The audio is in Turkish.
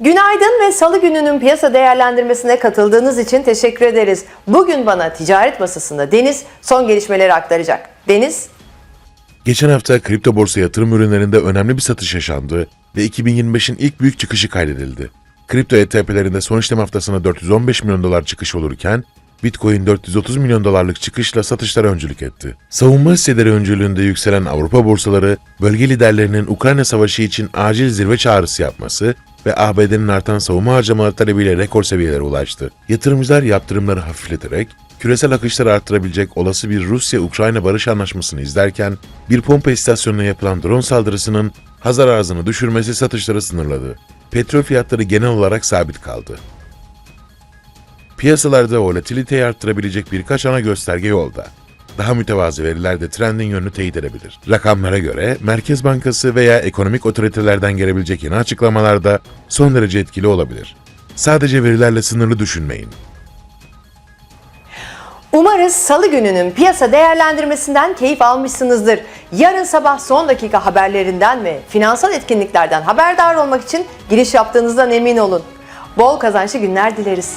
Günaydın ve salı gününün piyasa değerlendirmesine katıldığınız için teşekkür ederiz. Bugün bana ticaret masasında Deniz son gelişmeleri aktaracak. Deniz, Geçen hafta kripto borsa yatırım ürünlerinde önemli bir satış yaşandı ve 2025'in ilk büyük çıkışı kaydedildi. Kripto ETP'lerinde son işlem haftasında 415 milyon dolar çıkış olurken, Bitcoin 430 milyon dolarlık çıkışla satışlara öncülük etti. Savunma hisseleri öncülüğünde yükselen Avrupa borsaları, bölge liderlerinin Ukrayna savaşı için acil zirve çağrısı yapması ve ABD'nin artan savunma harcamaları talebiyle rekor seviyelere ulaştı. Yatırımcılar yaptırımları hafifleterek, küresel akışları arttırabilecek olası bir Rusya-Ukrayna barış anlaşmasını izlerken, bir pompa istasyonuna yapılan drone saldırısının Hazar arzını düşürmesi satışları sınırladı. Petrol fiyatları genel olarak sabit kaldı. Piyasalarda volatiliteyi arttırabilecek birkaç ana gösterge yolda. Daha mütevazı veriler de trendin yönünü teyit edebilir. Rakamlara göre Merkez Bankası veya ekonomik otoritelerden gelebilecek yeni açıklamalar da son derece etkili olabilir. Sadece verilerle sınırlı düşünmeyin. umarız salı gününün piyasa değerlendirmesinden keyif almışsınızdır. Yarın sabah son dakika haberlerinden ve finansal etkinliklerden haberdar olmak için giriş yaptığınızdan emin olun. Bol kazançlı günler dileriz.